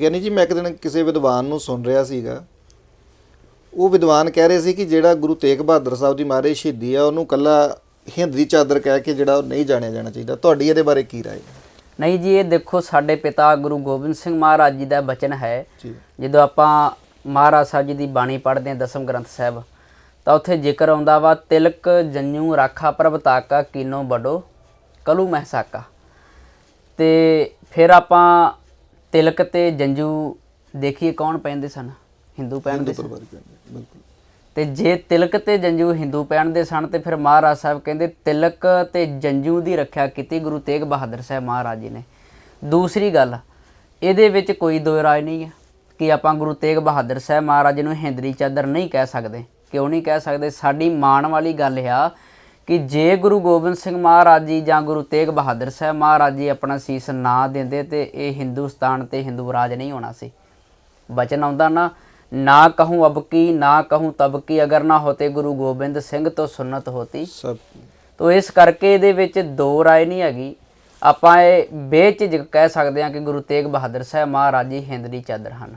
ਗਿਆਨੀ ਜੀ ਮੈਂ ਇੱਕ ਦਿਨ ਕਿਸੇ ਵਿਦਵਾਨ ਨੂੰ ਸੁਣ ਰਿਹਾ ਸੀਗਾ। ਉਹ ਵਿਦਵਾਨ ਕਹਿ ਰਹੇ ਸੀ ਕਿ ਜਿਹੜਾ ਗੁਰੂ ਤੇਗ ਬਹਾਦਰ ਸਾਹਿਬ ਦੀ ਮਾਰੇ ਸ਼ਹੀਦੀ ਆ ਉਹਨੂੰ ਕੱਲਾ ਹਿੰਦ ਦੀ ਚਾਦਰ ਕਹਿ ਕੇ ਜਿਹੜਾ ਉਹ ਨਹੀਂ ਜਾਣਿਆ ਜਾਣਾ ਚਾਹੀਦਾ। ਤੁਹਾਡੀ ਇਹਦੇ ਬਾਰੇ ਕੀ ਰਾਏ? ਨਹੀਂ ਜੀ ਇਹ ਦੇਖੋ ਸਾਡੇ ਪਿਤਾ ਗੁਰੂ ਗੋਬਿੰਦ ਸਿੰਘ ਮਹਾਰਾਜ ਜੀ ਦਾ ਬਚਨ ਹੈ। ਜਦੋਂ ਆਪਾਂ ਮਹਾਰਾਜ ਸਾਹਿਬ ਜੀ ਦੀ ਬਾਣੀ ਪੜ੍ਹਦੇ ਹਾਂ ਦਸਮ ਗ੍ਰੰਥ ਸਾਹਿਬ ਤਾਂ ਉੱਥੇ ਜ਼ਿਕਰ ਆਉਂਦਾ ਵਾ ਤਿਲਕ ਜੰਨੂ ਰਾਖਾ ਪ੍ਰਭ ਤਾਕਾ ਕੀਨੋ ਬੜੋ ਕਲੂ ਮਹਿਸਾਕਾ। ਤੇ ਫਿਰ ਆਪਾਂ ਤਿਲਕ ਤੇ ਜੰਜੂ ਦੇਖੀਏ ਕੌਣ ਪਹਿਨਦੇ ਸਨ? ਹਿੰਦੂ ਪਹਿਨਦੇ ਸਨ। ਬਿਲਕੁਲ। ਤੇ ਜੇ ਤਿਲਕ ਤੇ ਜੰਜੂ ਹਿੰਦੂ ਪਹਿਨਦੇ ਸਨ ਤੇ ਫਿਰ ਮਹਾਰਾਜ ਸਾਹਿਬ ਕਹਿੰਦੇ ਤਿਲਕ ਤੇ ਜੰਜੂ ਦੀ ਰੱਖਿਆ ਕੀਤੀ ਗੁਰੂ ਤੇਗ ਬਹਾਦਰ ਸਾਹਿਬ ਮਹਾਰਾਜ ਜੀ ਨੇ। ਦੂਸਰੀ ਗੱਲ ਇਹਦੇ ਵਿੱਚ ਕੋਈ ਦੋ ਰਾਏ ਨਹੀਂ ਹੈ ਕਿ ਆਪਾਂ ਗੁਰੂ ਤੇਗ ਬਹਾਦਰ ਸਾਹਿਬ ਮਹਾਰਾਜ ਜੀ ਨੂੰ ਹਿੰਦਰੀ ਚਾਦਰ ਨਹੀਂ ਕਹਿ ਸਕਦੇ। ਕਿਉਂ ਨਹੀਂ ਕਹਿ ਸਕਦੇ? ਸਾਡੀ ਮਾਣ ਵਾਲੀ ਗੱਲ ਆ ਕਿ ਜੇ ਗੁਰੂ ਗੋਬਿੰਦ ਸਿੰਘ ਮਹਾਰਾਜ ਜੀ ਜਾਂ ਗੁਰੂ ਤੇਗ ਬਹਾਦਰ ਸਾਹਿਬ ਮਹਾਰਾਜ ਜੀ ਆਪਣਾ ਸੀਸ ਨਾ ਦਿੰਦੇ ਤੇ ਇਹ ਹਿੰਦੁਸਤਾਨ ਤੇ ਹਿੰਦੂ ਰਾਜ ਨਹੀਂ ਹੋਣਾ ਸੀ। ਬਚਨ ਆਉਂਦਾ ਨਾ ਨਾ ਕਹੂੰ ਅਬ ਕੀ ਨਾ ਕਹੂੰ ਤਬ ਕੀ ਅਗਰ ਨਾ ਹੋਤੇ ਗੁਰੂ ਗੋਬਿੰਦ ਸਿੰਘ ਤੋਂ ਸੁਨਤ ਹੋਤੀ। ਸਭ। ਤੋ ਇਸ ਕਰਕੇ ਇਹਦੇ ਵਿੱਚ ਦੋ ਰਾਏ ਨਹੀਂ ਹੈਗੀ। ਆਪਾਂ ਇਹ ਬੇਝਿਜਕ ਕਹਿ ਸਕਦੇ ਹਾਂ ਕਿ ਗੁਰੂ ਤੇਗ ਬਹਾਦਰ ਸਾਹਿਬ ਮਹਾਰਾਜ ਜੀ ਹਿੰਦ ਦੀ ਚਾਦਰ ਹਨ।